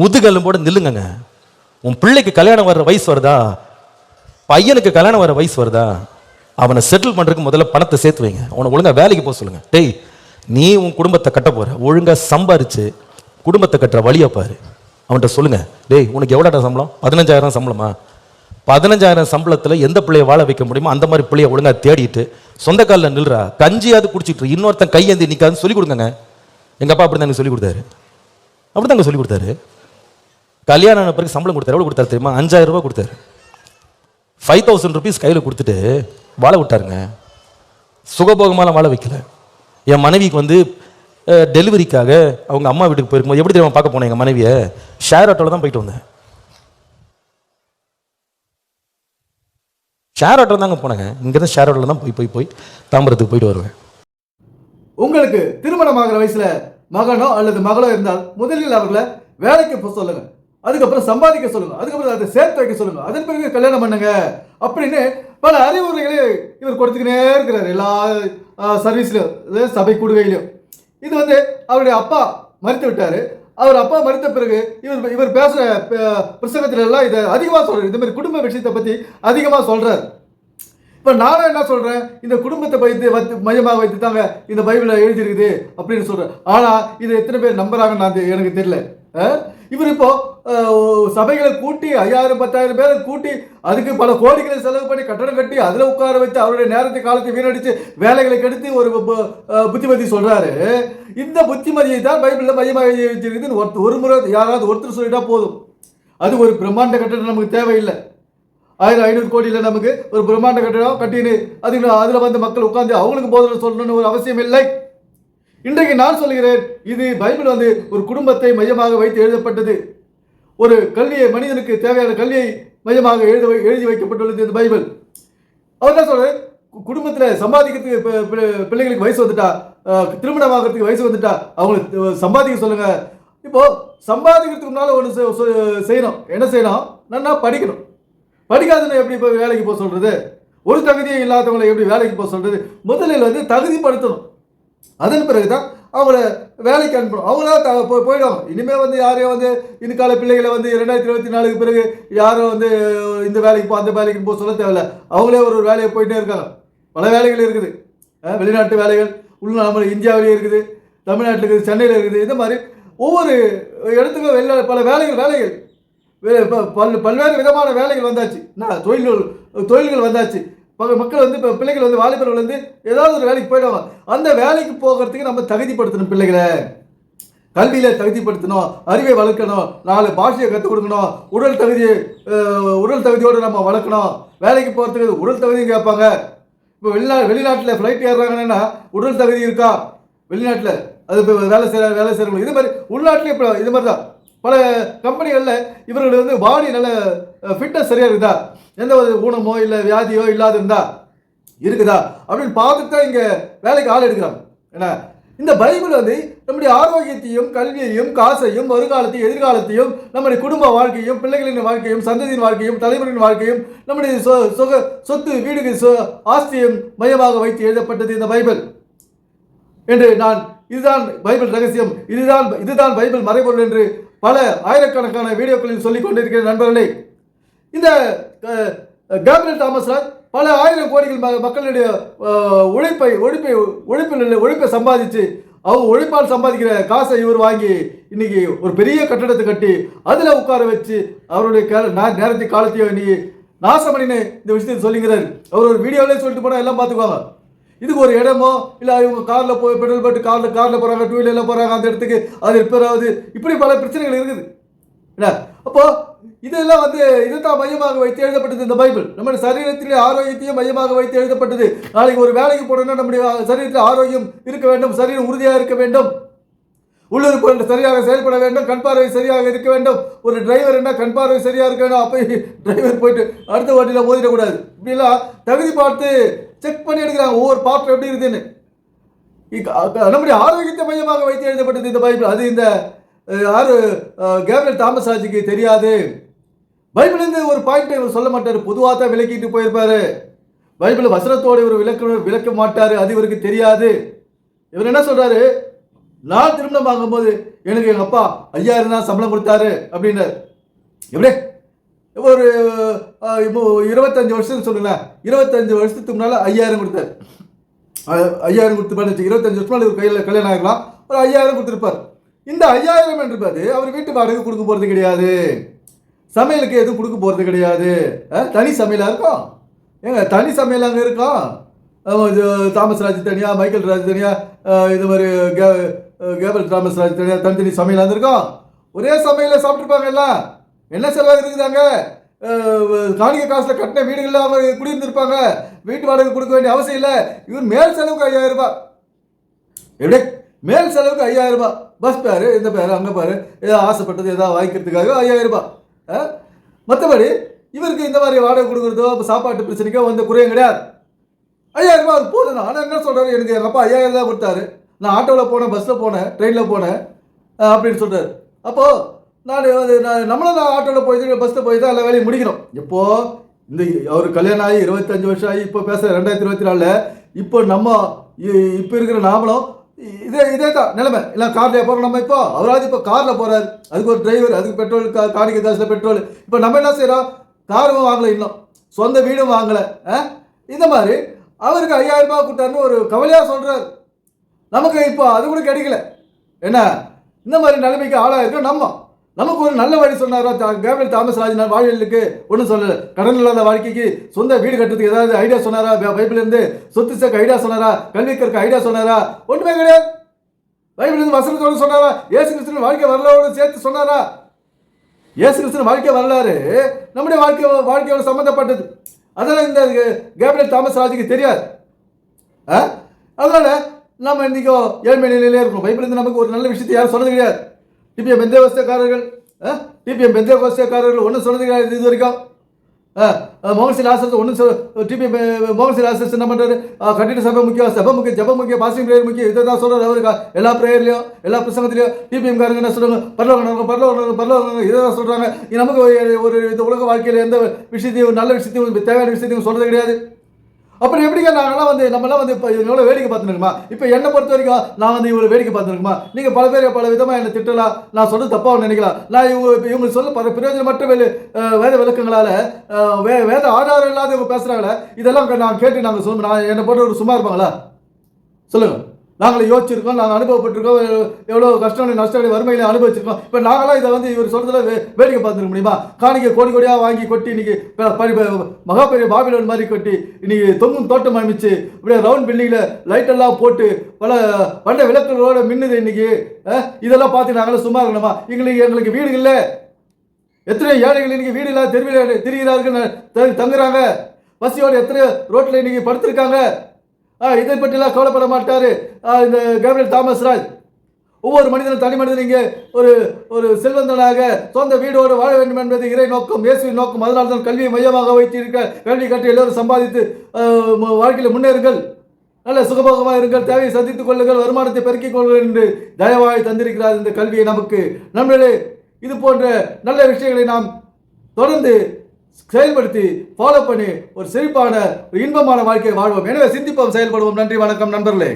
முதுகெலும்போட நில்லுங்கங்க. உன் பிள்ளைக்கு கல்யாணம் வர்ற வயசு வருதா? பையனுக்கு கல்யாணம் வர வயசு வருதா? அவனை செட்டில் பண்ணுறதுக்கு முதல்ல பணத்தை சேர்த்து வைங்க. அவனை ஒழுங்காக வேலைக்கு போக சொல்லுங்கள் டேய் நீ உன் குடும்பத்தை கட்ட போகிற ஒழுங்காக சம்பாரிச்சு குடும்பத்தை கட்டுற வழியை பாரு. அவன்கிட்ட சொல்லுங்கள் டேய் உனக்கு எவ்வளோடா சம்பளம்? பதினஞ்சாயிரம் சம்பளமா? பதினஞ்சாயிரம் சம்பளத்தில் எந்த பிள்ளைய வாழ வைக்க முடியுமோ அந்த மாதிரி பிள்ளைய ஒழுங்கா தேடிட்டு சொந்த காலில் நில்றா. கஞ்சியாவது குடிச்சிட்டு இன்னொருத்தன் கையேந்தி நிற்காதுன்னு சொல்லி கொடுங்க எங்கள் அப்பா அப்படி தான் எனக்கு சொல்லி கொடுத்தாரு? அப்படி தான் சொல்லி கொடுத்தாரு. கல்யாணம் ஆன பிறகு சம்பளம் கொடுத்தாரு. எவ்வளோ கொடுத்தாரு தெரியுமா? அஞ்சாயிரம் ரூபாய் கொடுத்தாரு. ஃபைவ் தௌசண்ட் ருபீஸ் கையில் கொடுத்துட்டு வாழ விட்டாருங்க. சுகபோகமாலாம் வாழ வைக்கல. என் மனைவிக்கு வந்து டெலிவரிக்காக அவங்க அம்மா வீட்டுக்கு போயிருக்கும்போது எப்படி தெரியுமா பார்க்க போனேன் எங்கள் மனைவியை? ஷேர் ஆட்டோவில் தான் போயிட்டு வந்தேன். ஷேர் ஆட்டோ தாங்க போனேங்க. இங்கேருந்து ஷேர் ஆட்டோவில் தான் போய் போய் போய் தாம்பரத்துக்கு போயிட்டு வருவேன். உங்களுக்கு திருமணமாகிற வயசில் மகனோ அல்லது மகளோ இருந்தால் முதலில் அவர்களை வேலைக்கு போக சொல்லுங்க. அதுக்கப்புறம் சம்பாதிக்க சொல்லுங்க. அதுக்கப்புறம் அதை சேர்த்து வைக்க சொல்லுங்க. அதன் பிறகு கல்யாணம் பண்ணுங்க. அப்படின்னு பல அறிவுரைகளை இவர் கொடுத்துக்கினே இருக்கிறார். எல்லா சர்வீஸ்லையும் சபை கூடுகையிலையும். இது வந்து அவருடைய அப்பா மறித்து விட்டார். அவர் அப்பா மறுத்த பிறகு இவர் இவர் பேசுகிற புஸ்தகத்துல எல்லாம் இதை அதிகமாக சொல்கிறார் இந்த மாதிரி குடும்ப விஷயத்தை பற்றி அதிகமாக சொல்கிறார் இப்போ நானும் என்ன சொல்கிறேன் இந்த குடும்பத்தை வைத்து வைத்து மையமாக வைத்து தாங்க இந்த பைபிளில் எழுதியிருக்குது அப்படின்னு சொல்கிறேன் ஆனால் இதை எத்தனை பேர் நம்புறாங்கன்னு நான் எனக்கு தெரியல. இவர் இப்போ சபைகளை கூட்டி ஐயாயிரம் பத்தாயிரம் பேரை கூட்டி அதுக்கு பல கோடிகளை செலவு பண்ணி கட்டணம் கட்டி அதில் உட்கார வச்சு அவருடைய நேரத்தை காலத்தை வீணடித்து வேலைகளை கெடுத்து ஒரு பு- புத்திமதி சொல்கிறாரு இந்த புத்திமதியை தான் பைபிளில் மையமாக எழுதி வச்சிருக்குதுன்னு ஒருத்தர் ஒரு முறை யாராவது ஒருத்தர் சொல்லிட்டா போதும். அது ஒரு பிரம்மாண்ட கட்டணம் நமக்கு தேவையில்லை. ஆயிரம் ஐநூறு கோடியில் நமக்கு ஒரு பிரம்மாண்ட கட்டடம் கட்டினு அதுக்கு அதில் வந்து மக்கள் உட்காந்து அவங்களுக்கு போதனை சொல்லணும்னு ஒரு அவசியம் இல்லை. இன்றைக்கு நான் சொல்கிறேன் இது பைபிள் வந்து ஒரு குடும்பத்தை மையமாக வைத்து எழுதப்பட்டது. ஒரு கல்வியை மனிதனுக்கு தேவையான கல்வியை மையமாக எழுத வை- எழுதி வைக்கப்பட்டுள்ளது இந்த பைபிள். அவர் என்ன சொல்றாரு? குடும்பத்தில் சம்பாதிக்கிறதுக்கு பிள்ளைகளுக்கு பி- பிள்ளைங்களுக்கு வயசு வந்துட்டா திருமணம் ஆகிறதுக்கு வயசு வந்துட்டா அவங்களுக்கு சம்பாதிக்க சொல்லுங்க. இப்போ சம்பாதிக்கிறதுக்கு முன்னால் ஒன்று செய்யணும். என்ன செய்யணும்? நன்னா படிக்கணும். படிக்காதவனை எப்படி இப்போ வேலைக்கு போக சொல்றது? ஒரு தகுதியும் இல்லாதவங்களை எப்படி வேலைக்கு போக சொல்றது? முதலில் வந்து தகுதிப்படுத்தணும். அதன் பிறகு தான் அவங்கள வேலைக்கு அனுப்பணும். அவங்களா த போய் போயிடுவாங்க இனிமேல் வந்து யாரையும் வந்து இன்கால பிள்ளைகளை வந்து ரெண்டாயிரத்தி இருபத்தி நாலுக்கு பிறகு யாரும் வந்து இந்த வேலைக்கு போ அந்த வேலைக்கு போக சொல்ல தேவையில்ல. அவங்களே ஒரு ஒரு வேலையை போயிட்டே இருக்காங்க. பல வேலைகள் இருக்குது. வெளிநாட்டு வேலைகள் உள்நாமல் இந்தியாவிலேயே இருக்குது தமிழ்நாட்டில் இருக்குது சென்னையில் இருக்குது. இந்த மாதிரி ஒவ்வொரு இடத்துக்கும் வெளிநாடு பல வேலைகள் வேலைகள். வே- பல் பல்வேறு விதமான வேலைகள் வந்தாச்சு. என்ன தொழில்கள் தொழில்கள் வந்தாச்சு. மக்கள் வந்து இப்போ பிள்ளைகள் வந்து வாலிபர்கள் வந்து ஏதாவது ஒரு வேலைக்கு போயிடுவாங்க. அந்த வேலைக்கு போகிறதுக்கு நம்ம தகுதிப்படுத்தணும் பிள்ளைகளை. கல்வியில் தகுதிப்படுத்தணும் அறிவை வளர்க்கணும் நாலு பாஷையை கற்றுக் கொடுக்கணும் உடல் தகுதி உடல் தகுதியோடு நம்ம வளர்க்கணும். வேலைக்கு போகிறதுக்கு உடல் தகுதியும் கேட்பாங்க. இப்போ வெளிநா வெளிநாட்டில் ஃப்ளைட் ஏறுறாங்கன்னா உடல் தகுதி இருக்கா? வெளிநாட்டில். அது இப்போ வேலை செய்கிற வேலை செய்கிறவங்க இது மாதிரி உள்நாட்டிலே இப்போ இது மாதிரி தான் பல கம்பெனிகளில் இவர்கள் வந்து பாடி நல்ல ஃபிட்னஸ் சரியாக இருக்குதா? எந்த ஒரு ஊனமோ இல்லை வியாதியோ இல்லாத இருந்தா இருக்குதா? அப்படின்னு பார்த்துட்டு தான் இங்கே வேலைக்கு ஆள் எடுக்கிறாங்க. ஏன்னா இந்த பைபிள் வந்து நம்முடைய ஆரோக்கியத்தையும் கல்வியையும் காசையும் வருங்காலத்தையும் எதிர்காலத்தையும் நம்முடைய குடும்ப வாழ்க்கையும் பிள்ளைகளின் வாழ்க்கையும் சந்ததியின் வாழ்க்கையும் தலைமுறையின் வாழ்க்கையும் நம்முடைய சொ- சொக சொத்து வீடுகள் சொ- ஆஸ்தியும் மையமாக வைத்து எழுதப்பட்டது இந்த பைபிள். என்று நான் இதுதான் பைபிள் ரகசியம். இதுதான் இதுதான் பைபிள் மறைபொருள் என்று பல ஆயிரக்கணக்கான வீடியோக்களில் சொல்லிக் கொண்டிருக்கிற நண்பர்களே இந்த அஹ், கேப்ரியல் தாமஸ் பல ஆயிரம் கோடிகள் ம- மக்களுடைய உழைப்பை உழைப்பை உழைப்பில் உழைப்பை சம்பாதிச்சு அவங்க உழைப்பால் சம்பாதிக்கிற காசை இவர் வாங்கி இன்னைக்கு ஒரு பெரிய கட்டடத்தை கட்டி அதில் உட்கார வச்சு அவருடைய நேரத்தை காலத்தையும் இன்னைக்கு நாசமணின்னு இந்த விஷயத்தை சொல்லுங்கிறார். அவர் ஒரு வீடியோவிலே சொல்லிட்டு போனால் எல்லாம் பார்த்துக்குவாங்க. இதுக்கு ஒரு இடமோ? இல்லை இவங்க காரில் போய் பெட்ரோல் போட்டு காரில் காரில் போகிறாங்க டூ வீலரில் போகிறாங்க அந்த இடத்துக்கு. அது ரிப்பேர் ஆகுது. இப்படி பல பிரச்சனைகள் இருக்குது. என்ன? அப்போ இதெல்லாம் வந்து இதைத்தான் மையமாக வைத்து எழுதப்பட்டது இந்த பைபிள். நம்ம சரீரத்திலே ஆரோக்கியத்தையும் மையமாக வைத்து எழுதப்பட்டது. நாளைக்கு ஒரு வேலைக்கு போனோம்னா நம்முடைய சரீரத்தில் ஆரோக்கியம் இருக்க வேண்டும் சரீரம் உறுதியாக இருக்க வேண்டும். உள்ளுறுப்பு சரியாக செயல்பட வேண்டும் கண் பார்வை சரியாக இருக்க வேண்டும். ஒரு டிரைவர் என்ன கண் பார்வை சரியாக இருக்க வேண்டும் அப்போ டிரைவர் போயிட்டு அடுத்த வண்டியில் மோதிடக்கூடாது. இப்படிலாம் தகுதி பார்த்து செக் பண்ணி எடுக்கிறாங்க. ஒவ்வொரு பாத்திரம் எப்படி இருக்குதுன்னு. நம்முடைய ஆரோக்கியத்தை மையமாக வைத்து எழுதப்பட்டது இந்த பைபிள். அது இந்த யாரு அஹ், தாமஸ் ஆஜிக்கு தெரியாது. பைபிள் இருந்து ஒரு பாயிண்ட் இவர் சொல்ல மாட்டார். பொதுவாக தான் விளக்கிட்டு போயிருப்பாரு. பைபிள் வசனத்தோடு இவர் விளக்க விளக்க மாட்டார். அது இவருக்கு தெரியாது. இவர் என்ன சொல்றாரு? நான் திருமணம் வாங்கும்போது எனக்கு எங்கள் அப்பா ஐயாயிரம் தான் சம்பளம் கொடுத்தாரு அப்படின்னாரு எப்படி? ஒரு இப்போ இருபத்தஞ்சு வருஷத்துக்கு சொல்லுங்களேன். இருபத்தஞ்சு வருஷத்துக்கு முன்னால் ஐயாயிரம் கொடுத்தாரு. ஐயாயிரம் கொடுத்துருப்பாரு வச்சு இருபத்தஞ்சு வருஷம் ஒரு கையில் கல்யாணம் ஆகலாம் ஒரு ஐயாயிரம் கொடுத்துருப்பார். இந்த ஐயாயிரம் என்றது அவர் வீட்டு வாடகை கொடுக்க போகிறது கிடையாது. சமையலுக்கு எதுவும் கொடுக்க போகிறது கிடையாது. தனி சமையலாக இருக்கும் ஏங்க தனி சமையல் அங்கே இருக்கும் தாமஸ் ராஜ் தனியாக மைக்கேல் ராஜ் தனியாக இது மாதிரி கே கேபல் தாமஸ் ராஜ் தனியாக தனித்தனி சமையல் வந்திருக்கோம். ஒரே சமையலில் சாப்பிட்ருப்பாங்க எல்லாம். என்ன செலவாக இருக்குதாங்க அஹ், காசில் கட்டின வீடுகளில் அவங்க குடியிருந்திருப்பாங்க. வீட்டு வாடகை கொடுக்க வேண்டிய அவசியம் இல்லை. இவர் மேல் செலவுக்கு ஐயாயிரம் ரூபாய். எப்படி? மேல் செலவுக்கு ஐயாயிரம் ரூபாய். பஸ் பேர் இந்த பேர் அங்கே பாரு ஏதோ ஆசைப்பட்டது ஏதாவது வாங்கிக்கிறதுக்காக ஐயாயிரம் ரூபாய். ஆ? மற்றபடி இவருக்கு இந்த மாதிரி வாடகை கொடுக்குறதோ சாப்பாட்டு பிரச்சனைக்கோ வந்து குறையும் கிடையாது. ஐயாயிரம் ரூபாய் அது போதும். ஆனால் என்ன சொல்கிறாரு எனக்கு எங்கள் அப்பா ஐயாயிரம் தான் கொடுத்தாரு. நான் ஆட்டோவில் போனேன் பஸ்ஸில் போனேன் ட்ரெயினில் போனேன் அப்படின்னு சொல்கிறார் அப்போது நான் அது நான் நம்மளும் நான் ஆட்டோவில் போய் பஸ்ஸில் போய் தான் எல்லா வேலையும் முடிக்கிறோம். இப்போது இந்த அவர் கல்யாணம் ஆகி இருபத்தஞ்சு வருஷம் ஆகி இப்போ பேச ரெண்டாயிரத்தி இருபத்தி நாலில் இப்போ நம்ம இ- இப்போ இருக்கிற நாமளும் இதே இதே தான் நிலைமை. இல்லை கார்லேயே போகிறோம் நம்ம இப்போ. அவராது இப்போ காரில் போகிறாரு அதுக்கு ஒரு டிரைவர் அதுக்கு பெட்ரோல் கா காணிக்கை காசில் பெட்ரோல் இப்போ நம்ம என்ன செய்கிறோம் காரும் வாங்கலை இன்னும். சொந்த வீடும் வாங்கலை ஆ? இந்த மாதிரி அவருக்கு ஐயாயிரம் ரூபாய் கொடுத்தாருன்னு ஒரு கவலையாக சொல்கிறார் நமக்கு இப்போ அது கூட கிடைக்கல. என்ன? இந்த மாதிரி நிலைமைக்கு ஆளாயிருக்கோம் நம்ம. நமக்கு ஒரு நல்ல வழி சொன்னாரா தா- கேப்ரியல் தாமஸ் ராஜன் வாழ்வியலுக்கு? ஒன்றும் சொல்லலை. கடன் இல்லாத வாழ்க்கைக்கு சொந்த வீடு கட்டுறதுக்கு ஏதாவது ஐடியா சொன்னாரா? பை- இருந்து சொத்து சேர்க்க ஐடியா சொன்னாரா? கல்வி ஐடியா சொன்னாரா? ஒன்றுமே கிடையாது. பைபிள் இருந்து வசனத்தோடு சொன்னாரா? ஏசு கிறிஸ்துவின் வாழ்க்கை வரலாறோடு சேர்த்து சொன்னாரா? ஏசு கிறிஸ்துவின் வாழ்க்கை வரலாறு நம்முடைய வாழ்க்கை வாழ்க்கையோட சம்மந்தப்பட்டது அதெல்லாம் இந்த கேப்ரியல் தாமஸ் ராஜுக்கு தெரியாது. ஆ? நம்ம இன்னைக்கு ஏழ்மை நிலையிலே இருக்கணும் பைபிள் இருந்து நமக்கு ஒரு நல்ல விஷயத்தை யாரும் சொன்னது கிடையாது. டிபிஎம் பெந்தே டிபிஎம் பெந்தே ஒன்றும் சொன்னது கிடையாது இது வரைக்கும். மோகன்சி லாசஸ் ஒன்று சொல் டிபிஎம் மோகன்சி லாசஸ் என்ன பண்ணுறாரு கட்டிட சபை முக்கியம் சபை முக்கியம் ஜப முக்கியம் பாசிங் பிரேயர் முக்கியம் இதை தான் சொல்கிறார் அவருக்கு எல்லா ப்ரேயர்லையும் எல்லா பிரசங்கத்திலையும் டிபிஎம் காரங்க என்ன சொல்கிறாங்க பரலோகம் பரலோகம் பரலோகம் இதை தான் சொல்கிறாங்க நமக்கு ஒரு- ஒரு இந்த உலக வாழ்க்கையில் எந்த விஷயத்தையும் நல்ல விஷயத்தையும் தேவையான விஷயத்தையும் சொல்கிறது கிடையாது. அப்புறம் எப்படிங்க நாங்களாம் வந்து நம்மளாம் வந்து இப்போ இவங்களோட வேடிக்கை பார்த்துருக்குமா இப்போ என்னை பொறுத்த வரைக்கும் நான் வந்து இவங்களை வேடிக்கை பார்த்துருக்குமா நீங்கள் பல பேர் பல விதமாக என்னை திட்டலாம். நான் சொல்கிறது தப்பாக நினைக்கலாம். நான் இவங்க இப்போ இவங்க சொல்ல பல பிரயோஜனமற்ற வேலை வேத விளக்கங்களால் வே வேத ஆதாரம் இல்லாத இவங்க பேசுகிறாங்களே இதெல்லாம் நான் கேட்டு நாங்கள் சொல்லணும் நான் என்னை போட்டு ஒரு சும்மா இருப்பாங்களா? சொல்லுங்கள் நாங்கள் யோசிச்சிருக்கோம் நாங்கள் அனுபவப்பட்டிருக்கோம் எவ்வளோ- எவ்வளோ கஷ்டம் நஷ்டம் வறுமையில அனுபவிச்சிருக்கோம். இப்போ நாங்களாம் இதை வந்து இவர் சொல்கிறதுல வே வேடிக்கை பார்த்துருக்க முடியுமா? காணிக்கை கோடி கோடியாக வாங்கி கொட்டி இன்னைக்கு மகா பெரிய பாபிலோன் மாதிரி கொட்டி இன்னைக்கு தொங்கும் தோட்டம் அமைச்சு இப்படியே ரவுண்ட் பில்டிங்கில் லைட் எல்லாம் போட்டு பல வண்ட விளக்குகளோட மின்னுது இன்னைக்கு. இதெல்லாம் பார்த்து நாங்களாம் சும்மா இருக்கணுமா? எங்களுக்கு எங்களுக்கு வீடு இல்லை. எத்தனை ஏழைகள் இன்னைக்கு வீடு இல்லாத தெருவில் திரிகிறார்கள் தங்குறாங்க. பசியோட எத்தனை ரோட்டில் இன்னைக்கு படுத்திருக்காங்க. இதை பற்றிலாம் கவலைப்பட மாட்டார். இந்த கேப்ரியல் தாமஸ் ராஜ் ஒவ்வொரு மனிதனும் தனி மனிதன் இங்கே ஒரு ஒரு செல்வந்தனாக சொந்த வீடோடு வாழ வேண்டும் என்பது இறை நோக்கம் இயேசுவின் நோக்கம். அதனால் தான் கல்வியை மையமாக வைத்திருக்க கல்வி கட்டி எல்லோரும் சம்பாதித்து வாழ்க்கையில் முன்னேறுங்கள். நல்ல சுகபோகமாக இருங்கள் தேவையை சந்தித்துக் கொள்ளுங்கள் வருமானத்தை பெருக்கிக் கொள்ளுங்கள் என்று தயவாய் தந்திருக்கிறார் இந்த கல்வியை நமக்கு. நம்மளே இது போன்ற நல்ல விஷயங்களை நாம் தொடர்ந்து செயல்படுத்தி ஃபாலோ பண்ணி ஒரு செழிப்பான ஒரு இன்பமான வாழ்க்கையை வாழ்வோம். எனவே சிந்திப்போம் செயல்படுவோம். நன்றி வணக்கம் நண்பர்களே.